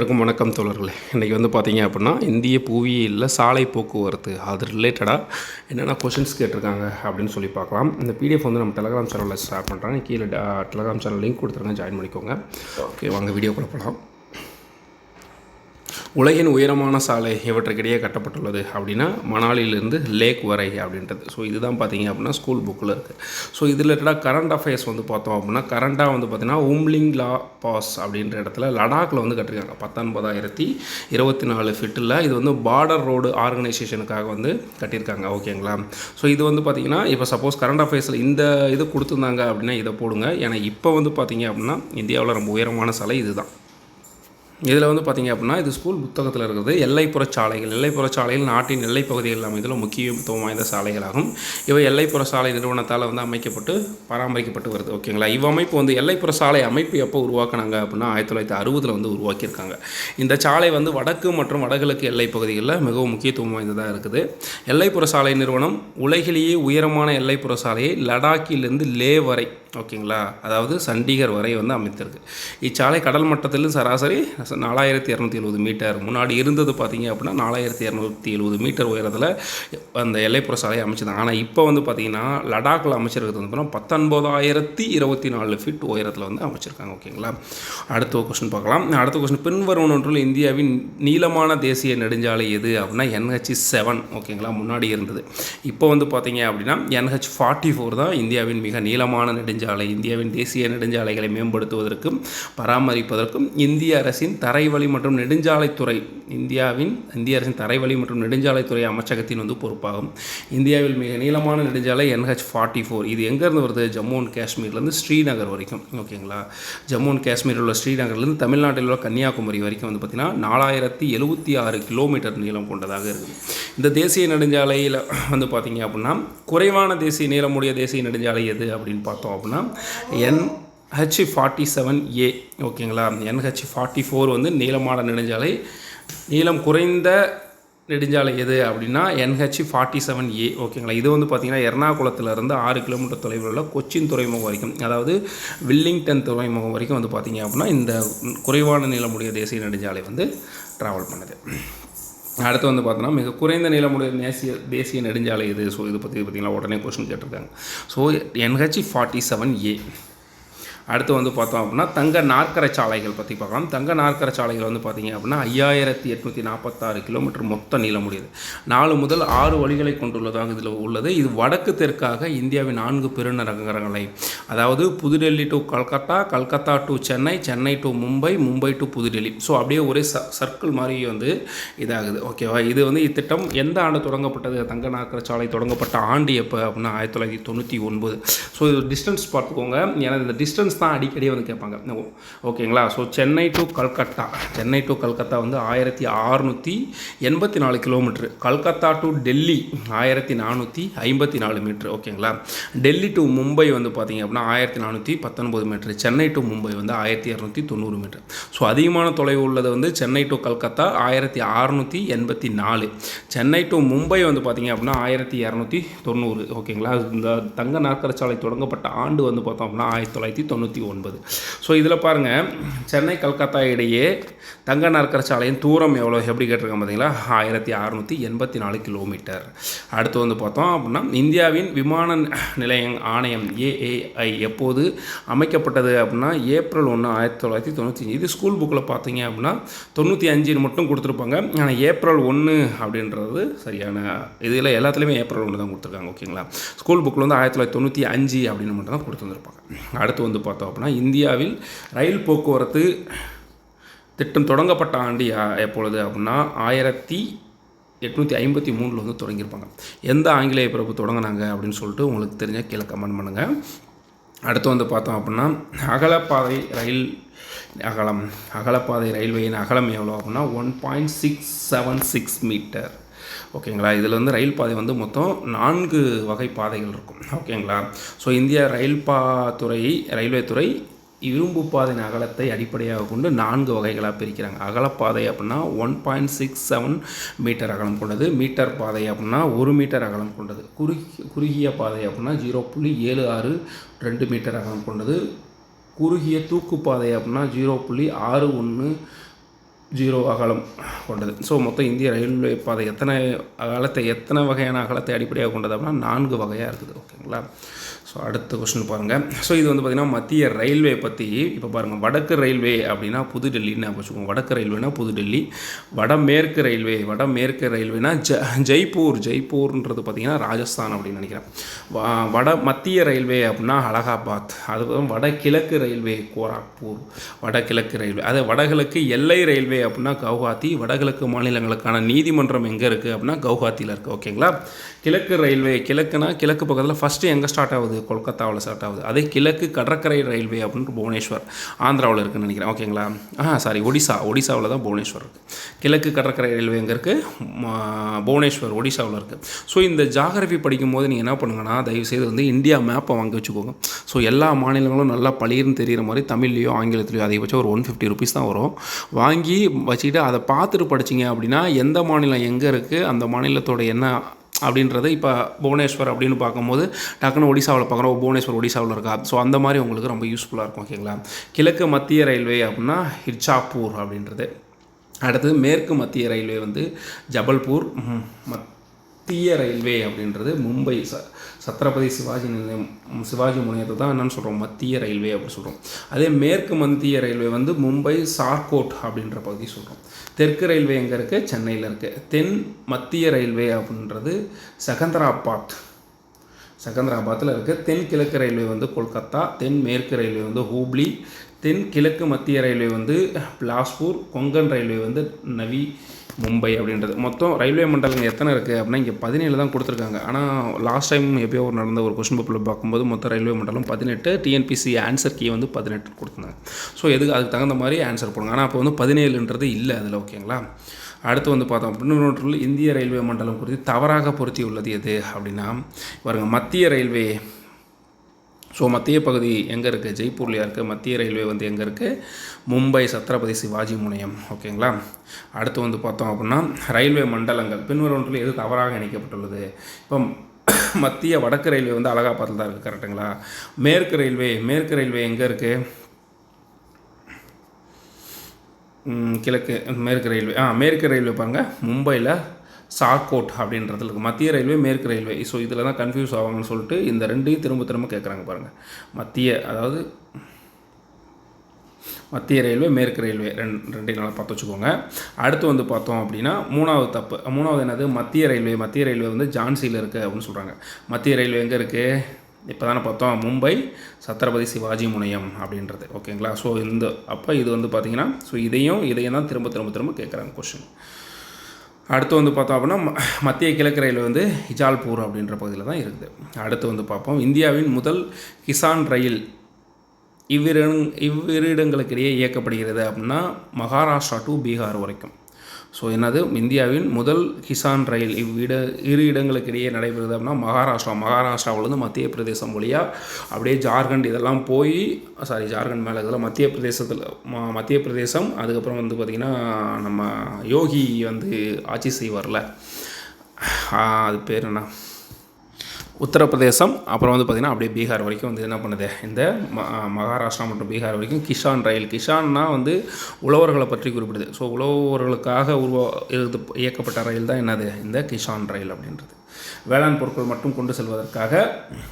வணக்கம் வணக்கம் தோழர்களே. இன்றைக்கி வந்து பார்த்தீங்க அப்படின்னா இந்திய புவியியலில் சாலை போக்குவரத்து அது ரிலேட்டடாக என்னென்ன கொஷின்ஸ் கேட்டிருக்காங்க அப்படின்னு சொல்லி பார்க்கலாம் இந்த பிடிஎஃப் வந்து நம்ம டெலகிராம் சேனலில் ஷேர் பண்ணுறாங்க கீழே டெலகிராம் சேனல் லிங்க் கொடுத்துருங்க ஜாயின் பண்ணிக்கோங்க. ஓகே வாங்க வீடியோ போகலாம் உலகின் உயரமான சாலை இவற்றுக்கிடையே கட்டப்பட்டுள்ளது அப்படின்னா மணாலியிலிருந்து லேக் வரை அப்படின்றது. ஸோ இதுதான் பார்த்தீங்க அப்படின்னா ஸ்கூல் புக்கில் இருக்குது ஸோ இது ரிலேட்டடாக கரண்ட் அஃபேர்ஸ் வந்து பார்த்தோம் அப்படின்னா கரண்ட்டாக வந்து பார்த்தீங்கன்னா உம்லிங் லா பாஸ் அப்படின்ற இடத்துல லடாக்கில் வந்து கட்டிருக்காங்க. பத்தொன்பதாயிரத்தி இருபத்தி நாலு ஃபிட்டில் இது வந்து பார்டர் ரோடு ஆர்கனைசேஷனுக்காக வந்து கட்டியிருக்காங்க. ஓகேங்களா ஸோ இது வந்து பார்த்தீங்கன்னா இப்போ சப்போஸ் கரண்ட் அஃபேர்ஸில் இந்த இது கொடுத்துருந்தாங்க அப்படின்னா இதை போடுங்க. ஏன்னா இப்போ வந்து பார்த்தீங்க அப்படின்னா இந்தியாவில் ரொம்ப உயரமான சாலை இதுதான். இதில் வந்து பார்த்திங்க அப்படின்னா இது ஸ்கூல் புத்தகத்தில் இருக்கிறது. எல்லைப்புற சாலைகள் எல்லைப்புற சாலைகள் நாட்டின் எல்லை பகுதிகளில் அமைந்துள்ள முக்கியத்துவம் வாய்ந்த சாலைகளாகும். இவை எல்லைப்புற சாலை நிறுவனத்தால் வந்து அமைக்கப்பட்டு பராமரிக்கப்பட்டு வருது. ஓகேங்களா? இவ் அமைப்பு வந்து எல்லைப்புற சாலை அமைப்பு எப்போ உருவாக்குனாங்க அப்படின்னா ஆயிரத்தி தொள்ளாயிரத்தி அறுபதில் வந்து உருவாக்கியிருக்காங்க. இந்த சாலை வந்து வடக்கு மற்றும் வடகிழக்கு எல்லை பகுதிகளில் மிகவும் முக்கியத்துவம் வாய்ந்ததாக இருக்குது. எல்லைப்புற சாலை நிறுவனம் உலகிலேயே உயரமான எல்லைப்புற சாலையை லடாக்கிலிருந்து லே வரை ஓகேங்களா? அதாவது சண்டிகர் வரை வந்து அமைத்திருக்கு இச்சாலை கடல் மட்டத்திலும் சராசரி நாலாயிரத்தி இரநூத்தி எழுபது மீட்டர். முன்னாடி இருந்தது பார்த்தீங்க அப்படின்னா நாலாயிரத்தி இரநூத்தி எழுபது மீட்டர் உயரத்தில் அந்த எல்லைப்புற சாலையை அமைச்சிருந்தாங்க ஆனால் இப்போ வந்து பார்த்தீங்கன்னா லடாக்கில் அமைச்சிருக்கிறது வந்து பத்தொன்பதாயிரத்தி இருபத்தி நாலு ஃபீட் உயரத்தில் வந்து அமைச்சிருக்காங்க. ஓகேங்களா? அடுத்த கொஸ்டின் பார்க்கலாம். அடுத்த கொஸ்டின் பின்வரும் ஒன்றில் இந்தியாவின் நீளமான தேசிய நெடுஞ்சாலை எது அப்படின்னா என்ஹெச் செவன். ஓகேங்களா? முன்னாடி இருந்தது. இப்போ வந்து பார்த்தீங்க அப்படின்னா என்ஹெச் ஃபார்ட்டி ஃபோர் தான் இந்தியாவின் மிக நீளமான நெடுஞ்சாலை. இந்தியாவின் தேசிய நெடுஞ்சாலைகளை மேம்படுத்துவதற்கும் பராமரிப்பதற்கும் இந்திய அரசின் தரைவழி மற்றும் நெடுஞ்சாலைத்துறை இந்தியாவின் இந்திய அரசின் தரைவழி மற்றும் நெடுஞ்சாலைத்துறை அமைச்சகத்தின் வந்து பொறுப்பாகும். இந்தியாவில் மிக நீளமான நெடுஞ்சாலை என்ஹெச் ஃபார்ட்டி ஃபோர் இது எங்கேருந்து வருது? ஜம்மு அண்ட் காஷ்மீர்லேருந்து ஸ்ரீநகர் வரைக்கும். ஓகேங்களா? ஜம்மு அண்ட் காஷ்மீரில் உள்ள ஸ்ரீநகர்லேருந்து தமிழ்நாட்டில் உள்ள கன்னியாகுமரி வரைக்கும் வந்து பார்த்திங்கன்னா நாலாயிரத்தி எழுபத்தி ஆறு கிலோமீட்டர் நீளம் கொண்டதாக இருக்குது இந்த தேசிய நெடுஞ்சாலையில் வந்து பார்த்திங்க அப்படின்னா குறைவான தேசிய நீளமுடைய தேசிய நெடுஞ்சாலை எது அப்படின்னு பார்த்தோம் அப்படின்னா N H forty seven A ஓகேங்களா? என்ஹெச் ஃபார்ட்டி ஃபோர் வந்து நீளமான நெடுஞ்சாலை. நீளம் குறைந்த நெடுஞ்சாலை எது அப்படின்னா என்ஹெச் ஃபார்ட்டி செவன் ஏ ஓகேங்களா? இது வந்து பார்த்திங்கன்னா எர்ணாகுளத்துலேருந்து ஆறு கிலோமீட்டர் தொலைவில் உள்ள கொச்சின் துறைமுகம் வரைக்கும் அதாவது வில்லிங்டன் துறைமுகம் வரைக்கும் வந்து பார்த்திங்க அப்படின்னா இந்த குறைவான நீளமுடைய தேசிய நெடுஞ்சாலை வந்து ட்ராவல் பண்ணுது. அடுத்து வந்து பார்த்தோன்னா மிக குறைந்த நீளமுடைய தேசிய தேசிய நெடுஞ்சாலை இது. ஸோ இதை பற்றி பார்த்தீங்கன்னா உடனே கொஸ்டின் கேட்டிருக்காங்க. So NH forty seven A அடுத்து வந்து பார்த்தோம் அப்படின்னா தங்க நாற்கர சாலைகள் பற்றி பார்க்கலாம். தங்க நாற்கர சாலைகள் வந்து பார்த்திங்க அப்படின்னா ஐயாயிரத்தி எட்நூற்றி நாற்பத்தாறு கிலோமீட்டர் மொத்த நீளம் நாலு முதல் ஆறு வழிகளை கொண்டுள்ளதாக இதில் உள்ளது. இது வடக்கு தெற்காக இந்தியாவின் நான்கு பெருநகரங்களை அதாவது Pudhu Delhi to Calcutta Calcutta to Chennai Chennai to Mumbai Mumbai to Pudhu Delhi. So அப்படியே ஒரே ச சர்க்கிள் மாதிரி வந்து இதாகுது. ஓகேவா இது வந்து இத்திட்டம் எந்த ஆண்டு தொடங்கப்பட்டது? தங்க நாற்கர சாலை தொடங்கப்பட்ட ஆண்டு எப்போ அப்படின்னா ஆயிரத்தி தொள்ளாயிரத்தி தொண்ணூற்றி ஒன்பது. ஸோ இது டிஸ்டன்ஸ் பார்த்துக்கோங்க. ஏன்னா இந்த டிஸ்டன்ஸ் தான் அடிக்கடி வந்து கேட்பாங்க. ஓகேங்களா? So Chennai to Calcutta. Chennai to Calcutta வந்து ஆயிரத்தி அறுநூற்றி எண்பத்தி நாலு கிலோமீட்ரு கல்கத்தா டு டெல்லி ஆயிரத்தி நானூற்றி ஐம்பத்தி நாலு மீட்ரு ஓகேங்களா? டெல்லி டு மும்பை வந்து பார்த்திங்க அப்படின்னா ஆயிரத்தி நானூற்றி பத்தொன்பது மீட்ரு சென்னை டு மும்பை வந்து ஆயிரத்தி இரநூத்தி தொண்ணூறு மீட்ரு ஸோ அதிகமான தொலைவு உள்ளது வந்து சென்னை டு கல்கத்தா ஆயிரத்தி அறுநூற்றி எண்பத்தி நாலு சென்னை டு மும்பை வந்து பார்த்திங்க அப்படின்னா ஆயிரத்தி இரநூத்தி தொண்ணூறு ஓகேங்களா? இந்த தங்க நாற்கர சாலை தொடங்கப்பட்ட ஆண்டு வந்து பார்த்தோம் அப்படின்னா ஆயிரத்தி தொள்ளாயிரத்தி தொண்ணூற்றி ஒன்பது. ஸோ இதில் பாருங்கள் சென்னை கல்கத்தா இடையே தங்க நாற்கர சாலையின் தூரம் எவ்வளோ? எப்படி கேட்டிருக்காங்க பார்த்தீங்களா ஆயிரத்தி அறநூற்றி எண்பத்தி நாலு கிலோமீட்டர். அடுத்து வந்து பார்த்தோம் அப்படின்னா இந்தியாவின் விமான நிலையம் ஆணையம் ஏஏஐ எப்போது அமைக்கப்பட்டது அப்படின்னா ஏப்ரல் ஒன்று ஆயிரத்தி தொள்ளாயிரத்தி தொண்ணூற்றி அஞ்சு. இது ஸ்கூல் புக்கில் பார்த்தீங்க அப்படின்னா தொண்ணூற்றி அஞ்சுன்னு மட்டும் கொடுத்துருப்பாங்க. ஆனால் ஏப்ரல் ஒன்று அப்படின்றது சரியான இதில் எல்லாத்துலேயுமே ஏப்ரல் ஒன்று தான் கொடுத்துருக்காங்க ஓகேங்களா ஸ்கூல் புக்கில் வந்து ஆயிரத்தி தொள்ளாயிரத்தி தொண்ணூற்றி அஞ்சு அப்படின்னு மட்டும் தான் கொடுத்துருந்துருப்பாங்க. அடுத்து வந்து பார்த்தோம் அப்படின்னா இந்தியாவில் ரயில் போக்குவரத்து திட்டம் தொடங்கப்பட்ட ஆண்டு எப்பொழுது அப்படின்னா ஆயிரத்தி எட்நூற்றி ஐம்பத்தி மூணில் வந்து தொடங்கியிருப்பாங்க. எந்த ஆங்கிலேய பிறப்பு தொடங்கினாங்க அப்படின்னு சொல்லிட்டு உங்களுக்கு தெரிஞ்ச கீழே கமெண்ட் பண்ணுங்கள் அடுத்து வந்து பார்த்தோம் அப்படின்னா அகலப்பாதை ரயில் அகலம் அகலப்பாதை ரயில்வேயின் அகலம் எவ்வளோ அப்படின்னா one point six seven six metre ஓகேங்களா? இதில் வந்து ரயில் பாதை வந்து மொத்தம் நான்கு வகை பாதைகள் இருக்கும். ஓகேங்களா? ஸோ இந்திய ரயில் பா துறை ரயில்வே துறை இரும்பு பாதையின் அகலத்தை அடிப்படையாக கொண்டு நான்கு வகைகளாக பிரிக்கிறாங்க. அகலப்பாதை அப்படின்னா one point six seven metre அகலம் கொண்டது. மீட்டர் பாதை அப்படின்னா ஒரு மீட்டர் அகலம் கொண்டது. குறுகி குறுகிய பாதை அப்படின்னா ஜீரோ புள்ளி ஏழு ஆறு ரெண்டு மீட்டர் அகலம் கொண்டது. குறுகிய தூக்குப்பாதை அப்படின்னா ஜீரோ புள்ளி ஆறு ஒன்று ஜீரோ அகலம் கொண்டது. ஸோ மொத்தம் இந்திய ரயில்வே பாதை எத்தனை அகலத்தை எத்தனை வகையான அகலத்தை அடிப்படையாக கொண்டது அப்படின்னா நான்கு வகையாக இருக்குது. ஓகேங்களா? ஸோ அடுத்த கொஸ்டின் பாருங்கள் ஸோ இது வந்து பார்த்திங்கன்னா மத்திய ரயில்வே பற்றி இப்போ பாருங்கள் வடக்கு ரயில்வே அப்படின்னா புதுடெல்லின்னு வச்சுக்கோங்க வடக்கு ரயில்வேனா புதுடெல்லி வடமேற்கு ரயில்வே வடமேற்கு ரயில்வேனா ஜ ஜெய்ப்பூர் ஜெய்ப்பூர்ன்றது பார்த்திங்கன்னா ராஜஸ்தான் அப்படின்னு நினைக்கிறேன். வட மத்திய ரயில்வே அப்படின்னா அலகாபாத் அதுக்கப்புறம் வடகிழக்கு ரயில்வே கோராக்பூர் வடகிழக்கு ரயில்வே. அதே வடகிழக்கு எல்லை ரயில்வே அப்படின்னா கவுஹாத்தி வடகிழக்கு மாநிலங்களுக்கான நீதிமன்றம் எங்கே இருக்குது அப்படின்னா கவுஹாத்தியில் இருக்குது ஓகேங்களா? கிழக்கு ரயில்வே கிழக்குனா கிழக்கு பக்கத்தில் ஃபஸ்ட்டு எங்கே ஸ்டார்ட் ஆகுது? கொல்கத்தாவில் ஸ்டார்ட் ஆகுது. அதே கிழக்கு கடற்கரை ரயில்வே அப்படின்னு புவனேஸ்வர் ஆந்திராவில் இருக்குன்னு நினைக்கிறேன். ஓகேங்களா ஆ சாரி ஒடிசா. ஒடிசாவில் தான் புவனேஸ்வர் இருக்குது கிழக்கு கடற்கரை ரயில்வே எங்கே இருக்குது புவனேஸ்வர் ஒடிசாவில் இருக்குது ஸோ இந்த ஜாகிரபி படிக்கும்போது நீங்கள் என்ன பண்ணுங்கன்னா தயவுசெய்து வந்து இந்தியா மேப்பை வாங்கி வச்சுக்கோங்க. ஸோ எல்லா மாநிலங்களும் நல்லா பளிர்னு தெரிகிற மாதிரி தமிழ்லையோ ஆங்கிலத்திலையோ அதிகபட்சம் ஒரு ஒன் ஃபிஃப்டி ருபீஸ் தான் வரும். வாங்கி வச்சுக்கிட்டு அதை பார்த்துட்டு படிச்சீங்க அப்படின்னா எந்த மாநிலம் எங்கே இருக்குது அந்த மாநிலத்தோட என்ன அப்படின்றது இப்போ புவனேஸ்வர் அப்படின்னு பார்க்கும்போது டக்குன்னு ஒடிசாவில் பார்க்குறோம். புவனேஸ்வர் ஒடிசாவில் இருக்கா? ஸோ அந்த மாதிரி உங்களுக்கு ரொம்ப யூஸ்ஃபுல்லாக இருக்கும் ஓகேங்களா கிழக்கு மத்திய ரயில்வே அப்படின்னா ஹிர்ஜாப்பூர் அப்படின்றது. அடுத்தது மேற்கு மத்திய ரயில்வே வந்து ஜபல்பூர் மத்திய ரயில்வே அப்படின்றது மும்பை சார் சத்ரபதி சிவாஜி நிலையம் சிவாஜி முனையத்தை தான் என்னன்னு சொல்கிறோம் மத்திய ரயில்வே அப்படின்னு சொல்கிறோம் அதே மேற்கு மத்திய ரயில்வே வந்து மும்பை சார்கோட் அப்படின்ற பகுதி சொல்கிறோம் தெற்கு ரயில்வே எங்கே இருக்குது சென்னையில் இருக்குது தென் மத்திய ரயில்வே அப்படின்றது செகந்தராபாத். செகந்தராபாத்தில் இருக்குது தென் கிழக்கு ரயில்வே வந்து கொல்கத்தா. தென் மேற்கு ரயில்வே வந்து ஹூப்ளி. தென் கிழக்கு மத்திய ரயில்வே வந்து பிலாஸ்பூர். கொங்கன் ரயில்வே வந்து நவி மும்பை அப்படின்றது. மொத்தம் ரயில்வே மண்டலங்கள் எத்தனை இருக்குது அப்படின்னா இங்கே பதினேழு தான் கொடுத்துருக்காங்க. ஆனால் லாஸ்ட் டைம் எப்பயோ ஒரு நடந்த ஒரு கொஸ்டின் பேப்பரில் பார்க்கும்போது மொத்தம் ரயில்வே மண்டலம் பதினெட்டு டிஎன்பிசி ஆன்சர் கீ வந்து பதினெட்டு கொடுத்துருந்தாங்க. ஸோ எதுக்கு அதுக்கு தகுந்த மாதிரி ஆன்சர் போடுங்க. ஆனால் அப்போ வந்து பதினேழுன்றது இல்லை அதில் ஓகேங்களா? அடுத்து வந்து பார்த்தோம் அப்படின்னு இந்திய ரயில்வே மண்டலம் குறித்து தவறாக பொருத்தி உள்ளது எது அப்படின்னா பாருங்கள் மத்திய ரயில்வே ஸோ மத்திய பகுதி எங்கே இருக்குது ஜெய்ப்பூர்லையா இருக்குது மத்திய ரயில்வே வந்து எங்கே இருக்குது மும்பை சத்ரபதி சிவாஜி முனையம். ஓகேங்களா அடுத்து வந்து பார்த்தோம் அப்படின்னா ரயில்வே மண்டலங்கள். பின்வருவற்றில் எது தவறாக இணைக்கப்பட்டுள்ளது? இப்போ மத்திய வடக்கு ரயில்வே வந்து அலகாபாத்தில் தான் இருக்குது கரெக்டுங்களா மேற்கு ரயில்வே மேற்கு ரயில்வே எங்கே இருக்குது கிழக்கு மேற்கு ரயில்வே. ஆ மேற்கு ரயில்வே பாருங்கள் மும்பையில் சார்கோட் அப்படின்றதுல இருக்குது மத்திய ரயில்வே மேற்கு ரயில்வே. ஸோ இதில் தான் கன்ஃபியூஸ் ஆவாங்கன்னு சொல்லிட்டு இந்த ரெண்டையும் திரும்ப திரும்ப கேட்குறாங்க பாருங்கள் மத்திய அதாவது மத்திய ரயில்வே மேற்கு ரயில்வே ரெண்டு ரெண்டையும் நல்லா பார்த்து வச்சுக்கோங்க. அடுத்து வந்து பார்த்தோம் அப்படின்னா மூணாவது தப்பு மூணாவது என்னது? மத்திய ரயில்வே மத்திய ரயில்வே வந்து ஜான்சியில் இருக்குது அப்படின்னு சொல்கிறாங்க மத்திய ரயில்வே எங்கே இருக்குது இப்போ தானே பார்த்தோம் மும்பை சத்ரபதி சிவாஜி முனையம் அப்படின்றது. ஓகேங்களா? ஸோ இந்த அப்போ இது வந்து பார்த்தீங்கன்னா ஸோ இதையும் இதையும் தான் திரும்ப திரும்ப திரும்ப கேட்குறாங்க கொஷின் அடுத்து வந்து பார்த்தோம் அப்படின்னா மத்திய கிழக்கு ரயில் வந்து இஜால்பூர் அப்படின்ற பகுதியில் தான் இருக்குது. அடுத்து வந்து பார்ப்போம். இந்தியாவின் முதல் கிசான் ரயில் இவ்விரு இவ்விரு இடங்களுக்கிடையே இயக்கப்படுகிறது அப்படின்னா மகாராஷ்டிரா டு பீகார் வரைக்கும். ஸோ என்னது இந்தியாவின் முதல் கிசான் ரயில் இவ்விட இரு இடங்களுக்கு இடையே நடைபெறுது அப்படின்னா மகாராஷ்டிரா. மகாராஷ்டிராவிலேருந்து மத்திய பிரதேசம் வழியாக அப்படியே ஜார்க்கண்ட் இதெல்லாம் போய் சாரி ஜார்க்கண்ட் மேலே இதெல்லாம் மத்திய பிரதேசத்தில் மத்திய பிரதேசம். அதுக்கப்புறம் வந்து பார்த்திங்கன்னா நம்ம யோகி வந்து ஆட்சி செய்வார்ல. அது பேர் என்ன? உத்தரப்பிரதேசம் அப்புறம் வந்து பார்த்திங்கன்னா அப்படியே பீகார் வரைக்கும் வந்து என்ன பண்ணுது? இந்த ம மகாராஷ்டிரா மற்றும் பீகார் வரைக்கும் கிஷான் ரயில். கிஷான்னா வந்து உழவர்களை பற்றி குறிப்பிடுது. ஸோ உழவர்களுக்காக உருவா எழுது இயக்கப்பட்ட ரயில் தான் என்னது? இந்த கிஷான் ரயில் அப்படின்றது. வேளாண் பொருட்கள் மட்டும் கொண்டு செல்வதற்காக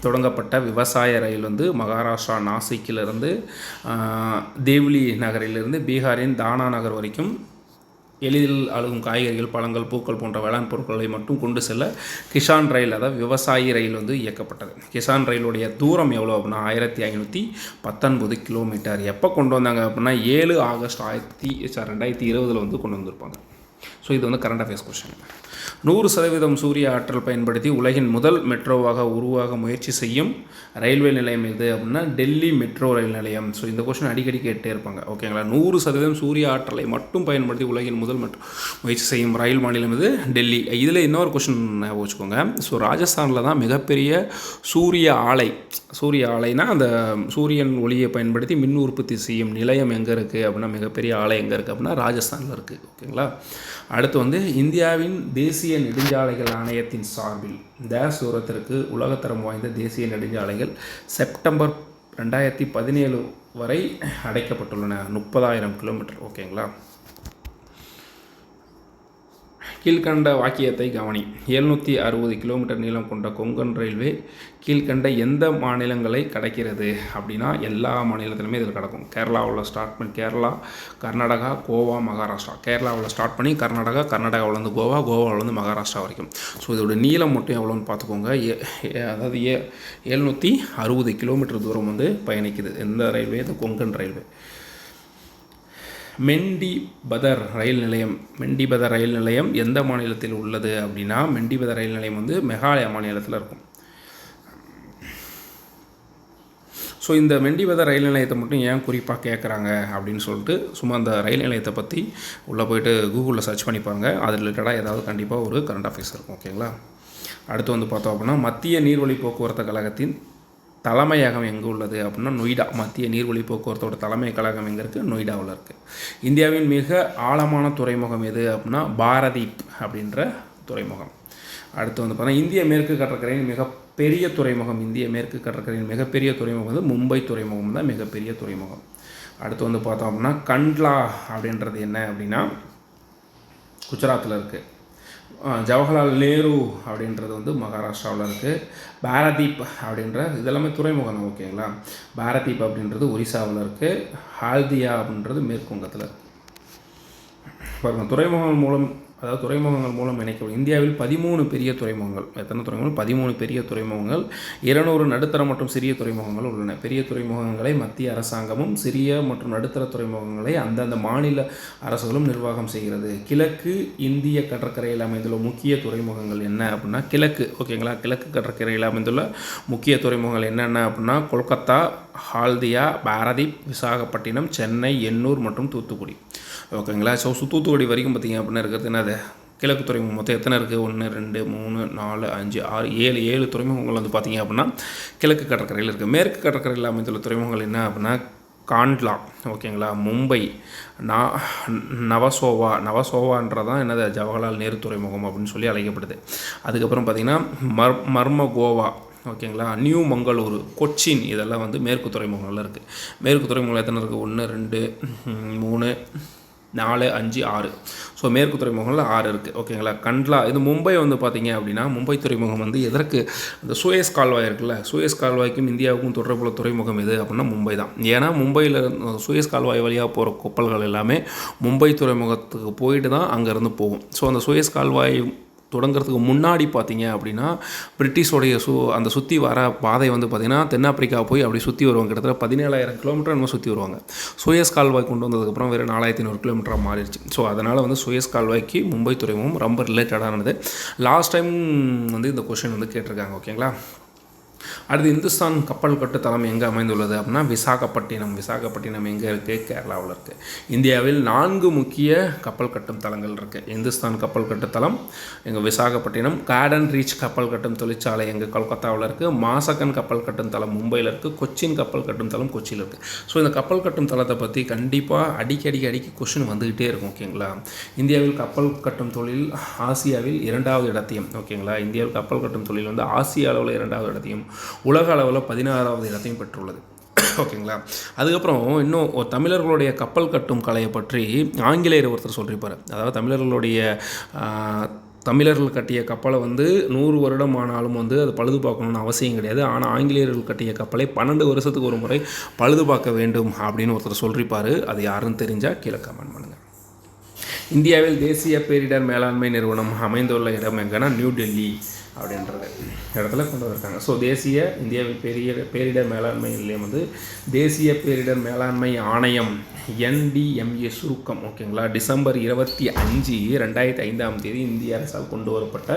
தொடங்கப்பட்ட விவசாய ரயில் வந்து மகாராஷ்டிரா நாசிக்கிலிருந்து தேவ்லி நகரிலிருந்து பீகாரின் தானா நகர் வரைக்கும் எளிதில் அழுகும் காய்கறிகள் பழங்கள் பூக்கள் போன்ற வேளாண் பொருட்களை மட்டும் கொண்டு செல்ல கிஷான் ரயில் அதாவது விவசாயி ரயில் வந்து இயக்கப்பட்டது. கிஷான் ரயிலுடைய தூரம் எவ்வளோ அப்படின்னா ஆயிரத்தி ஐநூற்றி பத்தொன்பது கிலோமீட்டர் எப்போ கொண்டு வந்தாங்க அப்படின்னா ஏழு ஆகஸ்ட் ஆயிரத்தி ரெண்டாயிரத்தி இருபதில் வந்து கொண்டு வந்திருப்பாங்க. ஸோ இது வந்து கரண்ட் அஃபேர்ஸ் கொஸ்டின் நூறு சதவீதம் சூரிய ஆற்றல் பயன்படுத்தி உலகின் முதல் மெட்ரோவாக உருவாக முயற்சி செய்யும் ரயில்வே நிலையம் எது அப்படின்னா டெல்லி மெட்ரோ ரயில் நிலையம். ஸோ இந்த கொஷின் அடிக்கடி கேட்டே இருப்பாங்க. ஓகேங்களா நூறு சதவீதம் சூரிய ஆற்றலை மட்டும் பயன்படுத்தி உலகின் முதல் மெட்ரோ முயற்சி செய்யும் ரயில் மாநிலம் இது டெல்லி. இதில் இன்னொரு கொஷின் வச்சுக்கோங்க. ஸோ ராஜஸ்தானில் தான் மிகப்பெரிய சூரிய ஆலை. சூரிய ஆலைனா அந்த சூரியன் ஒளியை பயன்படுத்தி மின் உற்பத்தி செய்யும் நிலையம் எங்கே இருக்குது அப்படின்னா மிகப்பெரிய ஆலை எங்கே இருக்குது அப்படின்னா ராஜஸ்தானில் இருக்குது ஓகேங்களா அடுத்து வந்து இந்தியாவின் தேசிய நெடுஞ்சாலைகள் ஆணையத்தின் சார்பில் டேஸ் உலகத்தரம் வாய்ந்த தேசிய நெடுஞ்சாலைகள் செப்டம்பர் ரெண்டாயிரத்தி பதினேழு வரை அடைக்கப்பட்டுள்ளன. முப்பதாயிரம் கிலோமீட்டர். ஓகேங்களா? கீழ்கண்ட வாக்கியத்தை கவனி. எழுநூற்றி அறுபது கிலோமீட்டர் நீளம் கொண்ட கொங்கன் ரயில்வே கீழ்கண்ட எந்த மாநிலங்களை கடக்கிறது அப்படின்னா எல்லா மாநிலத்திலுமே இதில் கிடக்கும். கேரளாவில் ஸ்டார்ட் பண்ணி கேரளா கர்நாடகா கோவா மகாராஷ்டிரா. கேரளாவில் ஸ்டார்ட் பண்ணி கர்நாடகா கர்நாடகாவிலேருந்து கோவா கோவாவிலேருந்து மகாராஷ்டிரா வரைக்கும். ஸோ இதோட நீளம் மட்டும் எவ்வளோன்னு பார்த்துக்கோங்க. ஏ- அதாவது ஏ எழுநூற்றி அறுபது கிலோமீட்டர் தூரம் வந்து பயணிக்குது எந்த ரயில்வே இது கொங்கன் ரயில்வே. மெண்டிபதர் ரயில் நிலையம். மெண்டிபதர் ரயில் நிலையம் எந்த மாநிலத்தில் உள்ளது அப்படின்னா மெண்டிபதர் ரயில் நிலையம் வந்து மேகாலயா மாநிலத்தில் இருக்கும். ஸோ இந்த மெண்டிபதர் ரயில் நிலையத்தை மட்டும் ஏன் குறிப்பாக கேட்குறாங்க அப்படின்னு சொல்லிட்டு சும்மா அந்த ரயில் நிலையத்தை பற்றி உள்ளே போயிட்டு கூகுளில் சர்ச் பண்ணிப்பாங்க அது ரிலேட்டடாக ஏதாவது கண்டிப்பாக ஒரு கரண்ட் அஃபேர்ஸ் இருக்கும் ஓகேங்களா அடுத்து வந்து பார்த்தோம் அப்படின்னா மத்திய நீர்வழி போக்குவரத்து கழகத்தின் தலைமையகம் எங்கே உள்ளது அப்படின்னா நொய்டா மத்திய நீர்வழி போக்குவரத்தோட தலைமை கழகம் எங்கே இருக்குது நொய்டாவில் இருக்குது இந்தியாவின் மிக ஆழமான துறைமுகம் எது அப்படின்னா பாரதீப் அப்படின்ற துறைமுகம். அடுத்து வந்து பார்த்தா இந்திய மேற்கு கடற்கரையின் மிக பெரிய துறைமுகம் இந்திய மேற்கு கடற்கரையின் மிகப்பெரிய துறைமுகம் வந்து மும்பை துறைமுகம் தான் மிகப்பெரிய துறைமுகம். அடுத்து வந்து பார்த்தோம் அப்படின்னா கண்ட்லா அப்படின்றது என்ன அப்படின்னா குஜராத்தில் இருக்குது ஜவஹர்லால் நேரு அப்படின்றது வந்து மகாராஷ்டிராவில் இருக்குது பாரதீப் அப்படின்ற இதெல்லாமே துறைமுகம் தான் ஓகேங்களா? பாரதீப் அப்படின்றது ஒரிசாவில் இருக்குது ஹால்தியா அப்படின்றது மேற்குவங்கத்தில் பாருங்கள் துறைமுகங்கள் மூலம் அதாவது துறைமுகங்கள் மூலம் இணைக்கப்படும். இந்தியாவில் பதிமூணு பெரிய துறைமுகங்கள். எத்தனை துறைமுகங்கள்? பதிமூணு பெரிய துறைமுகங்கள். இருநூறு நடுத்தர மற்றும் சிறிய துறைமுகங்கள் உள்ளன. பெரிய துறைமுகங்களை மத்திய அரசாங்கமும் சிறிய மற்றும் நடுத்தர துறைமுகங்களை அந்தந்த மாநில அரசுகளும் நிர்வாகம் செய்கிறது. கிழக்கு இந்திய கடற்கரையில் அமைந்துள்ள முக்கிய துறைமுகங்கள் என்ன அப்படின்னா கிழக்கு. ஓகேங்களா? கிழக்கு கடற்கரையில் அமைந்துள்ள முக்கிய துறைமுகங்கள் என்னென்ன அப்படின்னா கொல்கத்தா ஹால்தியா பாரதீப் விசாகப்பட்டினம் சென்னை எண்ணூர் மற்றும் தூத்துக்குடி. ஓகேங்களா ஸோ தூத்துக்குடி வரைக்கும் பார்த்திங்க அப்படின்னா இருக்கிறது என்னது? கிழக்கு துறைமுகம் மொத்தம் எத்தனை இருக்குது ஒன்று ரெண்டு மூணு நாலு அஞ்சு ஆறு ஏழு ஏழு துறைமுகங்கள் வந்து பார்த்திங்க அப்படின்னா கிழக்கு கடற்கரையில் இருக்குது மேற்கு கடற்கரையில் அமைந்துள்ள துறைமுகங்கள் என்ன அப்படின்னா காண்ட்லா ஓகேங்களா? மும்பை நா நவசோவா நவசோவான்றதான் என்னது? ஜவஹர்லால் நேரு துறைமுகம் அப்படின்னு சொல்லி அழைக்கப்படுது. அதுக்கப்புறம் பார்த்திங்கன்னா மர் மர்ம கோவா ஓகேங்களா? நியூ மங்களூரு கொச்சின் இதெல்லாம் வந்து மேற்கு துறைமுகங்களில் இருக்குது மேற்கு துறைமுகங்கள் எத்தனை இருக்குது ஒன்று ரெண்டு மூணு நாலு அஞ்சு ஆறு. ஸோ மேற்கு துறைமுகங்களில் ஆறு இருக்குது ஓகேங்களா? கண்ட்லா இது மும்பை வந்து பார்த்தீங்க அப்படின்னா மும்பை துறைமுகம் வந்து எதற்கு? இந்த சுயஸ் கால்வாய் இருக்குல்ல சுயஸ் கால்வாய்க்கும் இந்தியாவுக்கும் தொடர்புள்ள துறைமுகம் எது அப்படின்னா மும்பை தான். ஏன்னா மும்பையில் சுயஸ் கால்வாய் வழியாக போகிற கப்பல்கள் எல்லாமே மும்பை துறைமுகத்துக்கு போயிட்டு தான் அங்கேருந்து போகும். ஸோ அந்த சுயஸ் கால்வாய் தொடங்குறதுக்கு முன்னாடி பார்த்தீங்க அப்படின்னா பிரிட்டிஷோடைய சு அந்த சுற்றி வர பாதை வந்து பார்த்திங்கன்னா தென்னாப்பிரிக்கா போய் அப்படி சுற்றி வருவாங்க. கிட்டத்தட்ட பதினேழாயிரம் கிலோமீட்டர் நம்ம சுற்றி வருவாங்க. சுயஸ் கால்வாய் கொண்டு வந்ததுக்கப்புறம் வேறு நாலாயிரத்தி ஐநூறு கிலோமீட்டராக மாறிடுச்சு. ஸோ அதனால் வந்து சுயஸ் கால்வாய்க்கு மும்பை துறைமுகம் ரொம்ப ரிலேட்டடானது லாஸ்ட் டைம் வந்து இந்த கொஷின் வந்து கேட்டிருக்காங்க ஓகேங்களா அடுத்து இந்துஸ்தான் கப்பல் கட்டு தளம் எங்கே அமைந்துள்ளது அப்படின்னா விசாகப்பட்டினம். விசாகப்பட்டினம் எங்கே இருக்குது கேரளாவில் இருக்குது இந்தியாவில் நான்கு முக்கிய கப்பல் கட்டும் தளங்கள் இருக்குது இந்துஸ்தான் கப்பல் கட்டு தளம் எங்கள் விசாகப்பட்டினம் கார்டன் ரீச் கப்பல் கட்டும் தொழிற்சாலை எங்கள் கொல்கத்தாவில் இருக்குது மாசகன் கப்பல் கட்டும் தளம் மும்பையில் இருக்குது கொச்சின் கப்பல் கட்டும் தளம் கொச்சியில் இருக்குது ஸோ இந்த கப்பல் கட்டும் தளத்தை பற்றி கண்டிப்பாக அடிக்கடி அடிக்கடி கொஷின் வந்துக்கிட்டே இருக்கும் ஓகேங்களா இந்தியாவில் கப்பல் கட்டும் தொழில் ஆசியாவில் இரண்டாவது இடத்தையும் ஓகேங்களா இந்தியாவில் கப்பல் கட்டும் தொழில் வந்து ஆசிய அளவில் இரண்டாவது இடத்தையும் உலக அளவில் பதினாறாவது இடத்தையும் பெற்றுள்ளது. ஓகேங்களா? அதுக்கப்புறம் இன்னும் தமிழர்களுடைய கப்பல் கட்டும் கலையை பற்றி ஆங்கிலேயர் ஒருத்தர் சொல்லியிருப்பார். அதாவது தமிழர்களுடைய தமிழர்கள் கட்டிய கப்பலை வந்து நூறு வருடம் ஆனாலும் வந்து அது பழுது பார்க்கணும்னு அவசியம் கிடையாது. ஆனால் ஆங்கிலேயர்கள் கட்டிய கப்பலை பன்னெண்டு வருஷத்துக்கு ஒரு முறை பழுது பார்க்க வேண்டும் அப்படின்னு ஒருத்தர் சொல்லியிருப்பார். அது யாருன்னு தெரிஞ்சால் கீழே கமெண்ட் பண்ணுங்கள் இந்தியாவில் தேசிய பேரிடர் மேலாண்மை நிறுவனம் அமைந்துள்ள இடம் எங்கன்னா நியூ டெல்லி. அப்படின்றது இடத்துல கொண்டு வந்திருக்காங்க. ஸோ தேசிய இந்திய பெரிய பேரிடர் மேலாண்மை நிலையம் வந்து தேசிய பேரிடர் மேலாண்மை ஆணையம் என்டிஎம்ஏ சுருக்கம் ஓகேங்களா டிசம்பர் இருபத்தி அஞ்சு ரெண்டாயிரத்தி ஐந்தாம் தேதி இந்திய அரசால் கொண்டு வரப்பட்ட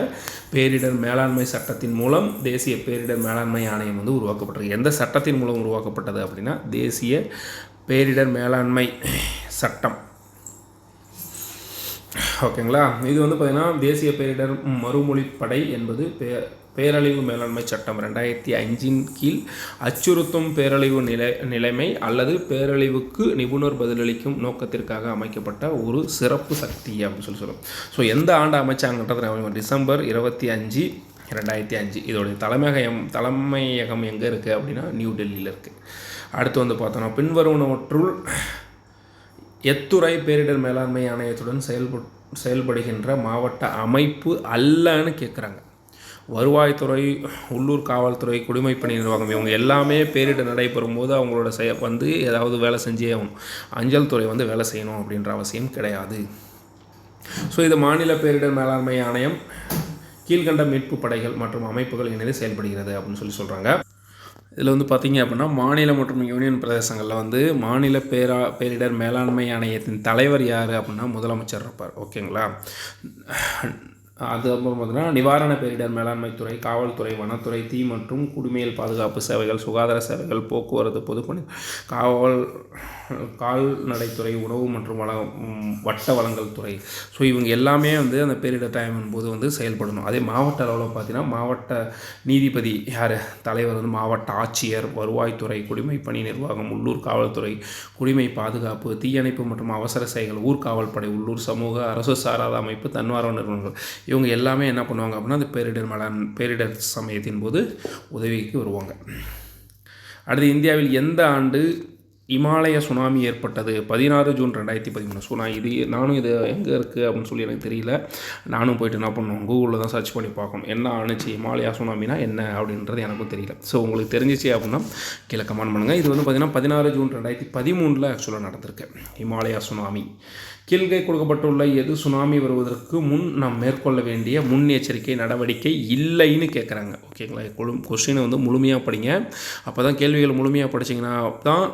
பேரிடர் மேலாண்மை சட்டத்தின் மூலம் தேசிய பேரிடர் மேலாண்மை ஆணையம் வந்து உருவாக்கப்பட்டிருக்கு எந்த சட்டத்தின் மூலம் உருவாக்கப்பட்டது அப்படின்னா தேசிய பேரிடர் மேலாண்மை சட்டம். ஓகேங்களா? இது வந்து பார்த்திங்கன்னா தேசிய பேரிடர் மறுமொழிப்படை என்பது பே பேரழிவு மேலாண்மை சட்டம் ரெண்டாயிரத்தி அஞ்சின் கீழ் அச்சுறுத்தும் பேரழிவு நிலை நிலைமை அல்லது பேரழிவுக்கு நிபுணர் பதிலளிக்கும் நோக்கத்திற்காக அமைக்கப்பட்ட ஒரு சிறப்பு சக்தி அப்படின்னு சொல்லி சொல்லுவோம் ஸோ எந்த ஆண்டு அமைச்சாங்கன்றது டிசம்பர் இருபத்தி அஞ்சு ரெண்டாயிரத்தி அஞ்சு. இதோடைய தலைமையகம் தலைமையகம் எங்கே இருக்குது அப்படின்னா நியூ டெல்லியில் இருக்குது அடுத்து வந்து பார்த்தோன்னா பின்வருவனவற்றுள் எத்துறை பேரிடர் மேலாண்மை ஆணையத்துடன் செயல்பட்டு செயல்படுகின்ற மாவட்ட அமைப்பு அல்லன்னு கேட்குறாங்க வருவாய்த்துறை உள்ளூர் காவல்துறை குடிமைப்பணி நிர்வாகம் இவங்க எல்லாமே பேரிடர் நடைபெறும் போது அவங்களோட செய வந்து ஏதாவது வேலை செஞ்சே ஆகணும். அஞ்சல் துறை வந்து வேலை செய்யணும் அப்படின்ற அவசியம் கிடையாது. ஸோ இது மாநில பேரிடர் மேலாண்மை ஆணையம் கீழ்கண்ட மீட்பு படைகள் மற்றும் அமைப்புகள் இணைந்து செயல்படுகிறது அப்படின்னு சொல்லி சொல்கிறாங்க இதில் வந்து பார்த்தீங்க அப்படின்னா மாநில மற்றும் யூனியன் பிரதேசங்களில் வந்து மாநில பேரா பேரிடர் மேலாண்மை ஆணையத்தின் தலைவர் யார் அப்படின்னா முதலமைச்சர் இருப்பார். ஓகேங்களா? அது பார்த்தீங்கன்னா நிவாரண பேரிடர் மேலாண்மை துறை காவல்துறை வனத்துறை தீ மற்றும் குடிமையல் பாதுகாப்பு சேவைகள் சுகாதார சேவைகள் போக்குவரத்து பொதுப்பணி காவல் கால்நடைத்துறை உணவு மற்றும் வள வட்ட வளங்கள் துறை. ஸோ இவங்க எல்லாமே வந்து அந்த பேரிடர் டைம் போது வந்து செயல்படணும். அதே மாவட்ட அளவில் பார்த்தீங்கன்னா மாவட்ட நீதிபதி யார்? தலைவர் வந்து மாவட்ட ஆட்சியர் வருவாய்த்துறை குடிமைப்பணி நிர்வாகம் உள்ளூர் காவல்துறை குடிமை பாதுகாப்பு தீயணைப்பு மற்றும் அவசர செயல்கள் ஊர்காவல் படை உள்ளூர் சமூக அரசு சாராத அமைப்பு தன்னார்வ நிறுவனங்கள். இவங்க எல்லாமே என்ன பண்ணுவாங்க அப்படின்னா அந்த பேரிடர் மலன் பேரிடர் சமயத்தின் போது உதவிக்கு வருவாங்க. அடுத்து இந்தியாவில் எந்த ஆண்டு இமாலய சுனாமி ஏற்பட்டது பதினாறு ஜூன் ரெண்டாயிரத்தி பதிமூணு. ஸோ நான் இது நானும் இது எங்கே இருக்குது அப்படின்னு சொல்லி எனக்கு தெரியல. நானும் போயிட்டு என்ன பண்ணுவோம் கூகுளில் தான் சர்ச் பண்ணி பார்க்கணும். என்ன ஆணுச்சு இமாலயா சுனாமினா என்ன அப்படின்றது எனக்கும் தெரியல. ஸோ உங்களுக்கு தெரிஞ்சிச்சு அப்படின்னா கீழே கமெண்ட் பண்ணுங்கள் இது வந்து பார்த்திங்கன்னா பதினாறு ஜூன் ரெண்டாயிரத்தி பதிமூணில் ஆக்சுவலாக நடந்திருக்கு. இமாலயா சுனாமி. கீழ்கை கொடுக்கப்பட்டுள்ள எது சுனாமி வருவதற்கு முன் நாம் மேற்கொள்ள வேண்டிய முன்னெச்சரிக்கை நடவடிக்கை இல்லைன்னு கேட்குறாங்க ஓகேங்களா கொஸ்டினை வந்து முழுமையாக படிங்க. அப்போ தான் கேள்விகள் முழுமையாக படிச்சிங்கன்னா தான்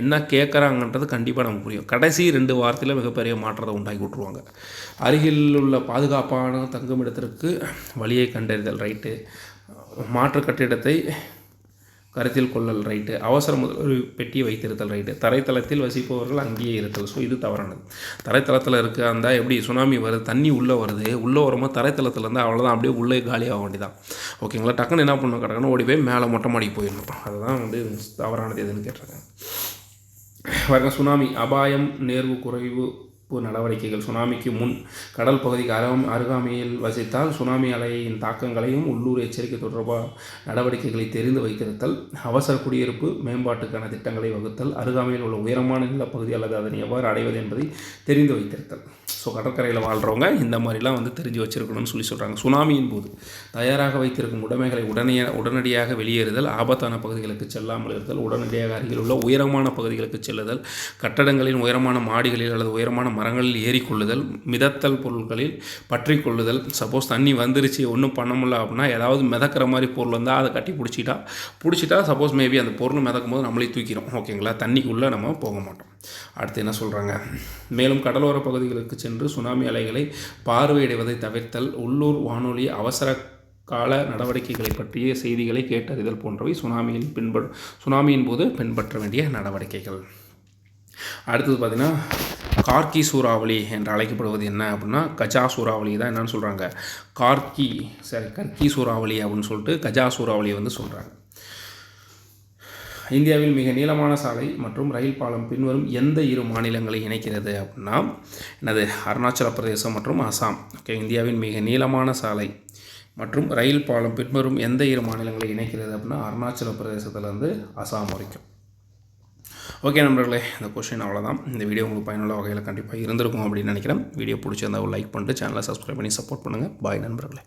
என்ன கேட்குறாங்கன்றது கண்டிப்பாக நமக்கு புரியும். கடைசி ரெண்டு வாரத்தில் மிகப்பெரிய மாற்றத்தை உண்டாக்கி விட்ருவாங்க அருகில் உள்ள பாதுகாப்பான தங்குமிடத்திற்கு வழியை கண்டறிதல் ரைட்டு மாற்று கட்டிடத்தை கருத்தில் கொள்ளல் ரைட்டு அவசர முதல் பெட்டி வைத்திருத்தல் ரைட்டு தரைத்தளத்தில் வசிப்பவர்கள் அங்கேயே இருத்தல். ஸோ இது தவறானது. தரைத்தளத்தில் இருக்க அந்த எப்படி சுனாமி வருது தண்ணி உள்ளே வருது உள்ளே வரும்போது தரைத்தளத்தில் இருந்தால் அவ்வளோதான் அப்படியே உள்ளே காலியாக வேண்டிதான் ஓகேங்களா டக்குன்னு என்ன பண்ணணும் கிடக்குன்னு ஓடி போய் மேலே மொட்டை மாடி போயிடணும். அதுதான் வந்து தவறானது எதுன்னு கேட்டிருக்காங்க. பாருங்க சுனாமி அபாயம் நேர்வு குறைவு நடவடிக்கைகள். சுனாமிக்கு முன் கடல் பகுதிக்கு அருகாம் அருகாமையில் வசித்தால் சுனாமி அலையின் தாக்கங்களையும் உள்ளூர் எச்சரிக்கை தொடர்பாக நடவடிக்கைகளை தெரிந்து வைத்திருத்தல் அவசர குடியிருப்பு மேம்பாட்டுக்கான திட்டங்களை வகுத்தல் அருகாமையில் உள்ள உயரமான நிலப்பகுதி அல்லது அதனை எவ்வாறு அடைவது என்பதை தெரிந்து வைத்திருத்தல். ஸோ கடற்கரையில் வாழ்கிறவங்க இந்த மாதிரிலாம் வந்து தெரிஞ்சு வச்சுருக்கணும்னு சொல்லி சொல்கிறாங்க சுனாமியின் போது தயாராக வைத்திருக்கும் உடைமைகளை உடனே உடனடியாக வெளியேறுதல் ஆபத்தான பகுதிகளுக்கு செல்லாமல் இருத்தல் உடனடியாக அருகில் உள்ள உயரமான பகுதிகளுக்கு செல்லுதல் கட்டடங்களின் உயரமான மாடிகளில் அல்லது உயரமான மரங்களில் ஏறிக்கொள்ளுதல் மிதத்தல் பொருட்களில் பற்றி கொள்ளுதல் சப்போஸ் தண்ணி வந்துருச்சு ஒன்றும் பண்ண முடியல அப்படின்னா ஏதாவது மிதக்கிற மாதிரி பொருள் வந்தால் அதை கட்டி பிடிச்சிட்டா பிடிச்சிட்டா சப்போஸ் மேபி அந்த பொருள் மிதக்கும் போது நம்மளே தூக்கிறோம் ஓகேங்களா தண்ணிக்குள்ளே நம்ம போக மாட்டோம். அடுத்து என்ன சொல்கிறாங்க மேலும் கடலோர பகுதிகளுக்கு சென்று சுனாமி அலைகளை பார்வையிடுவதை தவிர்த்தல் உள்ளூர் வானொலி அவசர கால நடவடிக்கைகளை பற்றிய செய்திகளை கேட்டறிதல் போன்றவை சுனாமியில் பின்ப சுனாமியின் போது பின்பற்ற வேண்டிய நடவடிக்கைகள். அடுத்தது பார்த்திங்கன்னா கார்கி சூறாவளி என்று அழைக்கப்படுவது என்ன அப்படின்னா கஜா சூறாவளி தான் என்னன்னு சொல்கிறாங்க கார்கி சரி கர்கி சூறாவளி அப்படின்னு சொல்லிட்டு கஜா சூறாவளியை வந்து சொல்கிறாங்க இந்தியாவில் மிக நீளமான சாலை மற்றும் ரயில் பாலம் பின்வரும் எந்த இரு மாநிலங்களை இணைக்கிறது அப்படின்னா என்னது அருணாச்சல பிரதேசம் மற்றும் அசாம். ஓகே இந்தியாவின் மிக நீளமான சாலை மற்றும் ரயில் பாலம் பின்வரும் எந்த இரு மாநிலங்களை இணைக்கிறது அப்படின்னா அருணாச்சல பிரதேசத்துலேருந்து அசாம் வரைக்கும். ஓகே நண்பர்களே இந்த கொஷின் அவ்வளோதான் இந்த வீடியோ உங்களுக்கு பயனுள்ள வகையில் கண்டிப்பாக இருந்திருக்கும் அப்படின்னு நினைக்கிறேன். வீடியோ பிடிச்சிருந்தா ஒரு லைக் பண்ணிட்டு சேனலை சப்ஸ்கிரைப் பண்ணி சப்போர்ட் பண்ணுங்கள் பாய் நண்பர்களே.